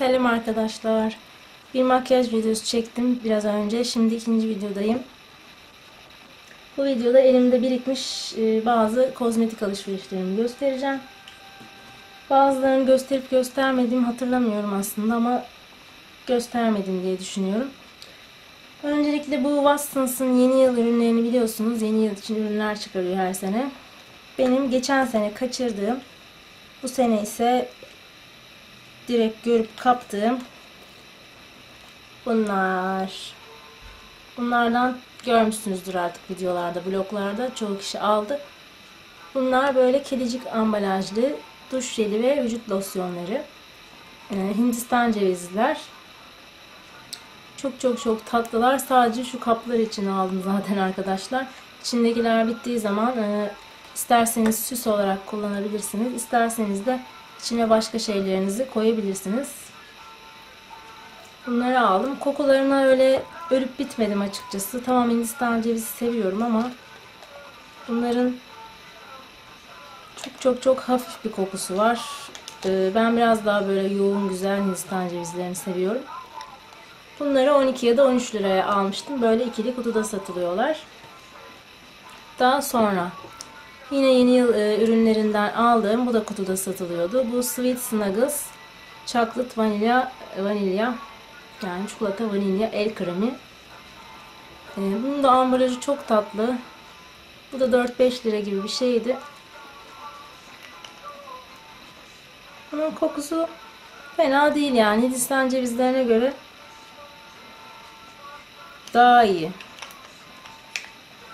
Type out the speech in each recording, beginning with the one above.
Selam arkadaşlar. Bir makyaj videosu çektim biraz önce. Şimdi ikinci videodayım. Bu videoda elimde birikmiş e, bazı kozmetik alışverişlerimi göstereceğim. Bazılarını gösterip göstermediğimi hatırlamıyorum aslında ama göstermedim diye düşünüyorum. Öncelikle bu Watsons'ın yeni yıl ürünlerini biliyorsunuz. Yeni yıl için ürünler çıkarıyor her sene. Benim geçen sene kaçırdığım, bu sene ise direkt görüp kaptığım bunlar. Bunlardan görmüşsünüzdür artık videolarda, bloglarda çoğu kişi aldı. Bunlar böyle kedicik ambalajlı duş jeli ve vücut losyonları. Ee, Hindistan cevizliler. Çok çok çok tatlılar. Sadece şu kaplar için aldım zaten arkadaşlar. İçindekiler bittiği zaman e, isterseniz süs olarak kullanabilirsiniz. İsterseniz de içine başka şeylerinizi koyabilirsiniz. Bunları aldım. Kokularına öyle ölüp bitmedim açıkçası. Tamam Hindistan cevizi seviyorum ama bunların çok çok çok hafif bir kokusu var. Ee, ben biraz daha böyle yoğun güzel Hindistan cevizlerini seviyorum. Bunları 12 ya da 13 liraya almıştım. Böyle ikili kutuda satılıyorlar. Daha sonra yine yeni yıl e, ürünlerinden aldığım bu da kutuda satılıyordu. Bu Sweet Snuggles Chocolate Vanilya Vanilya yani çikolata vanilya el kremi. E, bunun da ambalajı çok tatlı. Bu da 4-5 lira gibi bir şeydi. Bunun kokusu fena değil yani Hindistan cevizlerine göre daha iyi.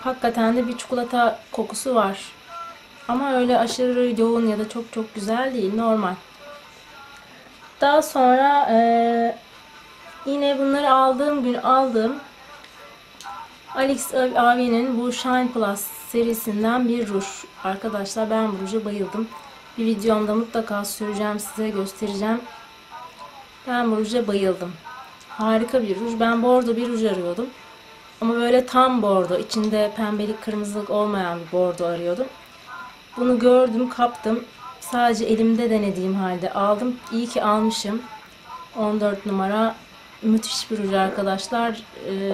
Hakikaten de bir çikolata kokusu var. Ama öyle aşırı yoğun ya da çok çok güzel değil. Normal. Daha sonra e, yine bunları aldığım gün aldığım Alex Avi'nin bu Shine Plus serisinden bir ruj. Arkadaşlar ben bu ruja bayıldım. Bir videomda mutlaka süreceğim size göstereceğim. Ben bu ruja bayıldım. Harika bir ruj. Ben bordo bir ruj arıyordum. Ama böyle tam bordo, içinde pembelik kırmızılık olmayan bir bordo arıyordum. Bunu gördüm, kaptım. Sadece elimde denediğim halde aldım. İyi ki almışım. 14 numara. Müthiş bir ruj arkadaşlar. Ee,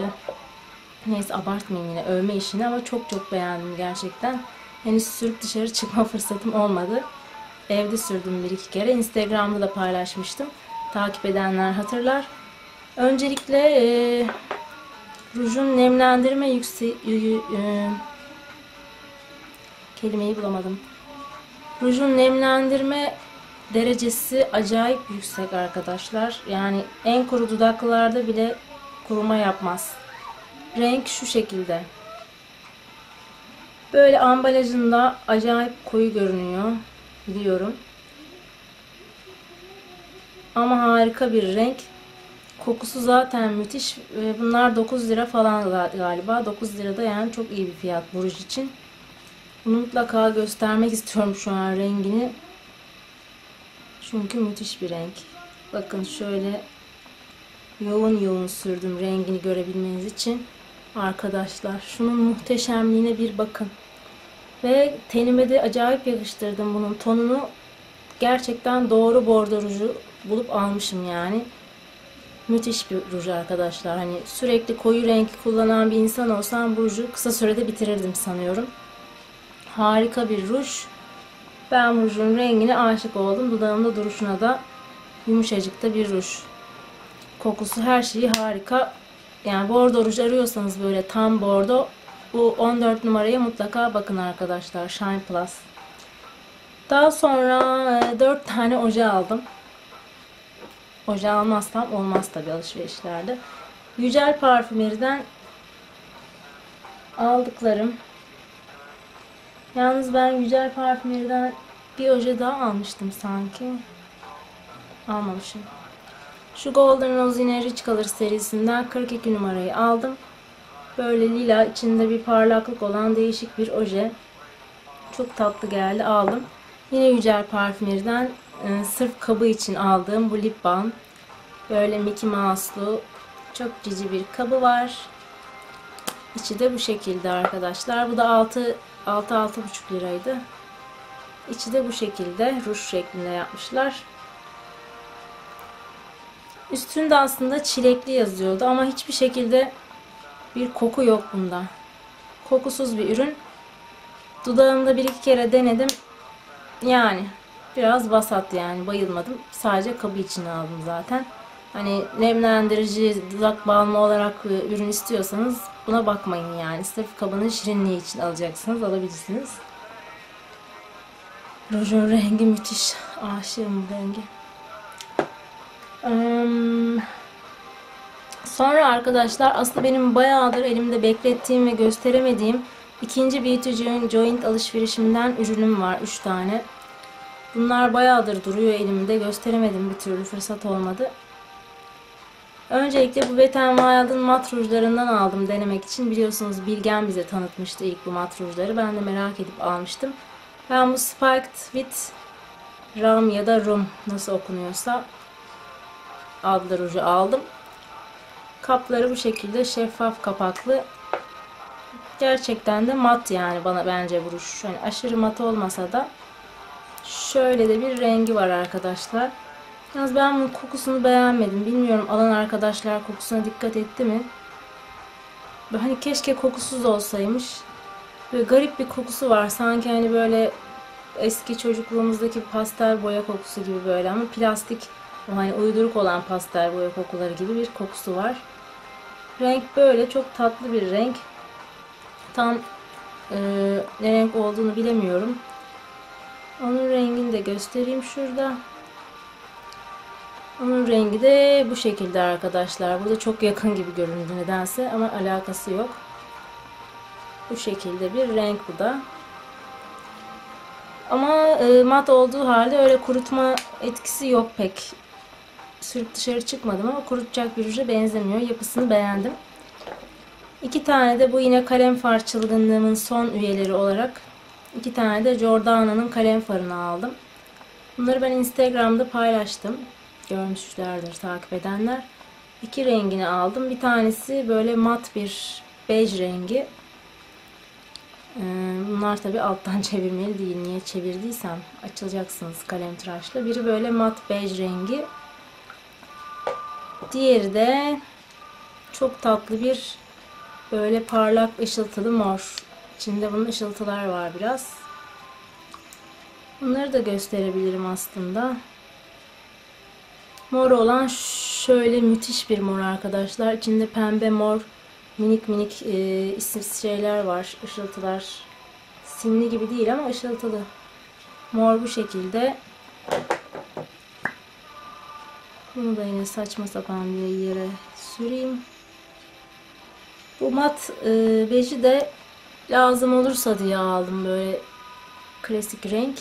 neyse abartmayayım yine övme işini ama çok çok beğendim gerçekten. Henüz sürüp dışarı çıkma fırsatım olmadı. Evde sürdüm bir iki kere. Instagram'da da paylaşmıştım. Takip edenler hatırlar. Öncelikle e, rujun nemlendirme yüksek e, kelimeyi bulamadım. Rujun nemlendirme derecesi acayip yüksek arkadaşlar. Yani en kuru dudaklarda bile kuruma yapmaz. Renk şu şekilde. Böyle ambalajında acayip koyu görünüyor. Biliyorum. Ama harika bir renk. Kokusu zaten müthiş. Bunlar 9 lira falan galiba. 9 lirada yani çok iyi bir fiyat buruj için. Bunu mutlaka göstermek istiyorum şu an rengini. Çünkü müthiş bir renk. Bakın şöyle yoğun yoğun sürdüm rengini görebilmeniz için. Arkadaşlar şunun muhteşemliğine bir bakın. Ve tenime de acayip yakıştırdım bunun tonunu. Gerçekten doğru bordo ruju bulup almışım yani. Müthiş bir ruj arkadaşlar. Hani sürekli koyu renk kullanan bir insan olsam bu ruju kısa sürede bitirirdim sanıyorum. Harika bir ruj. Ben rujun rengine aşık oldum. Dudağımda duruşuna da yumuşacık da bir ruj. Kokusu her şeyi harika. Yani bordo ruj arıyorsanız böyle tam bordo bu 14 numaraya mutlaka bakın arkadaşlar. Shine Plus. Daha sonra 4 tane oje aldım. Oje almazsam olmaz tabi alışverişlerde. Yücel Parfümeriden aldıklarım. Yalnız ben Yücel Parfümeriden bir oje daha almıştım sanki. Almamışım. Şu Golden Rose yine Rich Color serisinden 42 numarayı aldım. Böyle lila içinde bir parlaklık olan değişik bir oje. Çok tatlı geldi aldım. Yine Yücel Parfümeriden e, sırf kabı için aldığım bu lip balm. Böyle Mickey Mouse'lu çok cici bir kabı var. İçi de bu şekilde arkadaşlar. Bu da 6 6 6,5 liraydı. İçi de bu şekilde ruj şeklinde yapmışlar. Üstünde aslında çilekli yazıyordu ama hiçbir şekilde bir koku yok bunda. Kokusuz bir ürün. Dudağımda bir iki kere denedim. Yani biraz vasat yani bayılmadım. Sadece kabı içine aldım zaten. Hani nemlendirici, dudak balmı olarak e, ürün istiyorsanız buna bakmayın yani. Sırf kabının şirinliği için alacaksınız, alabilirsiniz. Rujun rengi müthiş. Aşığım bu rengi. Um, sonra arkadaşlar aslında benim bayağıdır elimde beklettiğim ve gösteremediğim ikinci Beauty Joint alışverişimden ürünüm var. 3 tane. Bunlar bayağıdır duruyor elimde. Gösteremedim bir türlü fırsat olmadı. Öncelikle bu Wet n Wild'ın mat rujlarından aldım denemek için. Biliyorsunuz Bilgen bize tanıtmıştı ilk bu mat rujları. Ben de merak edip almıştım. Ben bu Spiked With Ram ya da Rum nasıl okunuyorsa adlı ruju aldım. Kapları bu şekilde şeffaf kapaklı. Gerçekten de mat yani bana bence bu ruj. Yani aşırı mat olmasa da şöyle de bir rengi var arkadaşlar. Yalnız ben bunun kokusunu beğenmedim. Bilmiyorum alan arkadaşlar kokusuna dikkat etti mi? Hani keşke kokusuz olsaymış. Böyle garip bir kokusu var. Sanki hani böyle eski çocukluğumuzdaki pastel boya kokusu gibi böyle ama plastik hani uyduruk olan pastel boya kokuları gibi bir kokusu var. Renk böyle çok tatlı bir renk. Tam e, ne renk olduğunu bilemiyorum. Onun rengini de göstereyim şurada. Onun rengi de bu şekilde arkadaşlar. Burada çok yakın gibi göründü nedense ama alakası yok. Bu şekilde bir renk bu da. Ama e, mat olduğu halde öyle kurutma etkisi yok pek. Sürüp dışarı çıkmadım ama kurutacak bir ruja benzemiyor. Yapısını beğendim. İki tane de bu yine kalem far çılgınlığımın son üyeleri olarak iki tane de Jordana'nın kalem farını aldım. Bunları ben Instagram'da paylaştım. Görmüşlerdir takip edenler. İki rengini aldım. Bir tanesi böyle mat bir bej rengi. Ee, bunlar tabi alttan çevirmeli değil. Niye çevirdiysem açılacaksınız kalem tıraşla. Biri böyle mat bej rengi. Diğeri de çok tatlı bir böyle parlak ışıltılı mor. İçinde bunun ışıltılar var biraz. Bunları da gösterebilirim aslında. Mor olan şöyle müthiş bir mor arkadaşlar. İçinde pembe mor minik minik e, isimsiz şeyler var. Işıltılar. Simli gibi değil ama ışıltılı. Mor bu şekilde. Bunu da yine saçma sapan bir yere süreyim. Bu mat e, beji de lazım olursa diye aldım böyle klasik renk.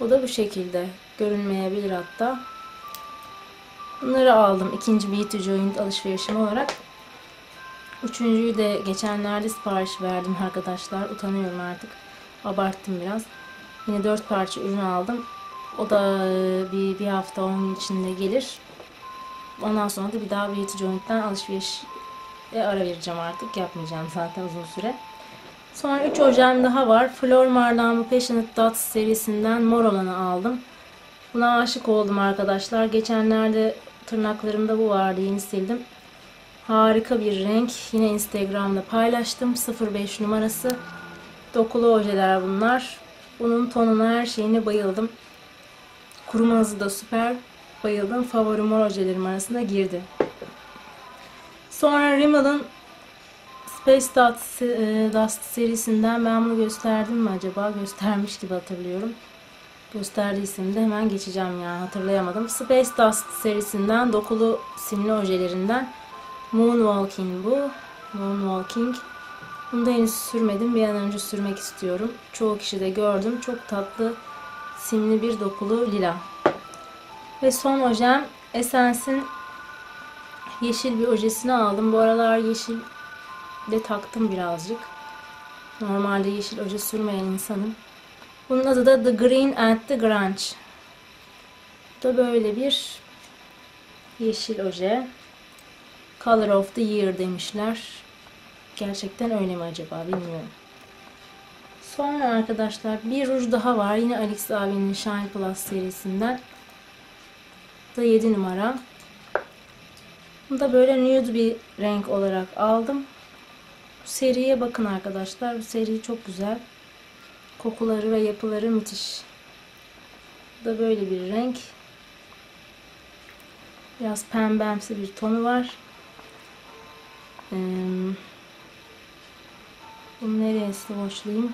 O da bu şekilde. Görünmeyebilir hatta. Bunları aldım. ikinci Beauty Joint alışverişim olarak. Üçüncüyü de geçenlerde sipariş verdim arkadaşlar. Utanıyorum artık. Abarttım biraz. Yine dört parça ürün aldım. O da e, bir, bir hafta on gün içinde gelir. Ondan sonra da bir daha Beauty Joint'ten alışveriş ara vereceğim artık. Yapmayacağım zaten uzun süre. Sonra 3 ojem daha var. Flormar'dan bu Passionate Dots serisinden mor olanı aldım. Buna aşık oldum arkadaşlar. Geçenlerde tırnaklarımda bu vardı. Yeni sildim. Harika bir renk. Yine Instagram'da paylaştım. 05 numarası. Dokulu ojeler bunlar. Bunun tonuna her şeyine bayıldım. Kuruma hızı da süper. Bayıldım. Favori mor ojelerim arasında girdi. Sonra Rimmel'ın Space Dust, e, Dust serisinden ben bunu gösterdim mi acaba? Göstermiş gibi hatırlıyorum. Gösterdiysem de hemen geçeceğim yani hatırlayamadım. Space Dust serisinden dokulu simli ojelerinden Moonwalking bu. Moonwalking. Bunu da henüz sürmedim. Bir an önce sürmek istiyorum. Çoğu kişi de gördüm. Çok tatlı simli bir dokulu lila. Ve son ojem Essence'in yeşil bir ojesini aldım. Bu aralar yeşil de taktım birazcık. Normalde yeşil oje sürmeyen insanım. Bunun adı da The Green and the Grunge. Bu da böyle bir yeşil oje. Color of the Year demişler. Gerçekten öyle mi acaba bilmiyorum. Sonra arkadaşlar bir ruj daha var. Yine Alex abinin Shine Plus serisinden. Bu da 7 numara. Bunu da böyle nude bir renk olarak aldım. Bu seriye bakın arkadaşlar. Bu seri çok güzel. Kokuları ve yapıları müthiş. Bu da böyle bir renk. Biraz pembemsi bir tonu var. Ee, bunu nereye boşlayayım?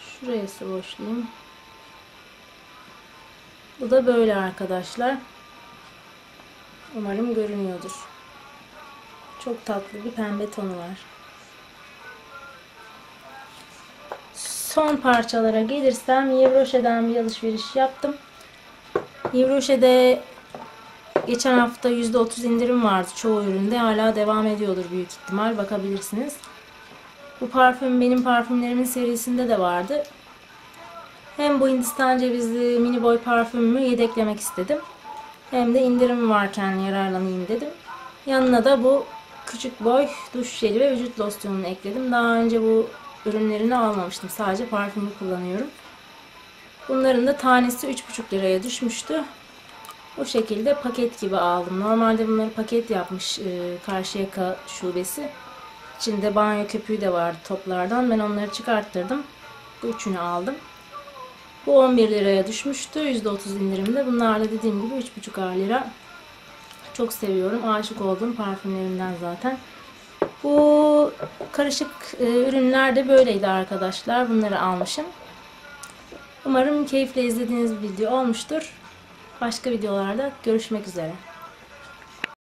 Şuraya boşlayayım. Bu da böyle arkadaşlar. Umarım görünüyordur. Çok tatlı bir pembe tonu var. Son parçalara gelirsem Yevroşe'den bir alışveriş yaptım. Yevroşe'de geçen hafta %30 indirim vardı çoğu üründe. Hala devam ediyordur büyük ihtimal. Bakabilirsiniz. Bu parfüm benim parfümlerimin serisinde de vardı. Hem bu Hindistan cevizli mini boy parfümümü yedeklemek istedim. Hem de indirim varken yararlanayım dedim. Yanına da bu küçük boy duş jeli ve vücut losyonunu ekledim. Daha önce bu ürünlerini almamıştım. Sadece parfümü kullanıyorum. Bunların da tanesi 3,5 liraya düşmüştü. Bu şekilde paket gibi aldım. Normalde bunları paket yapmış e, Karşıyaka şubesi. İçinde banyo köpüğü de vardı toplardan. Ben onları çıkarttırdım. Bu üçünü aldım. Bu 11 liraya düşmüştü. %30 indirimde. Bunlar da dediğim gibi 3,5 lira. Çok seviyorum. Aşık olduğum parfümlerimden zaten. Bu karışık e, ürünler de böyleydi arkadaşlar. Bunları almışım. Umarım keyifle izlediğiniz video olmuştur. Başka videolarda görüşmek üzere.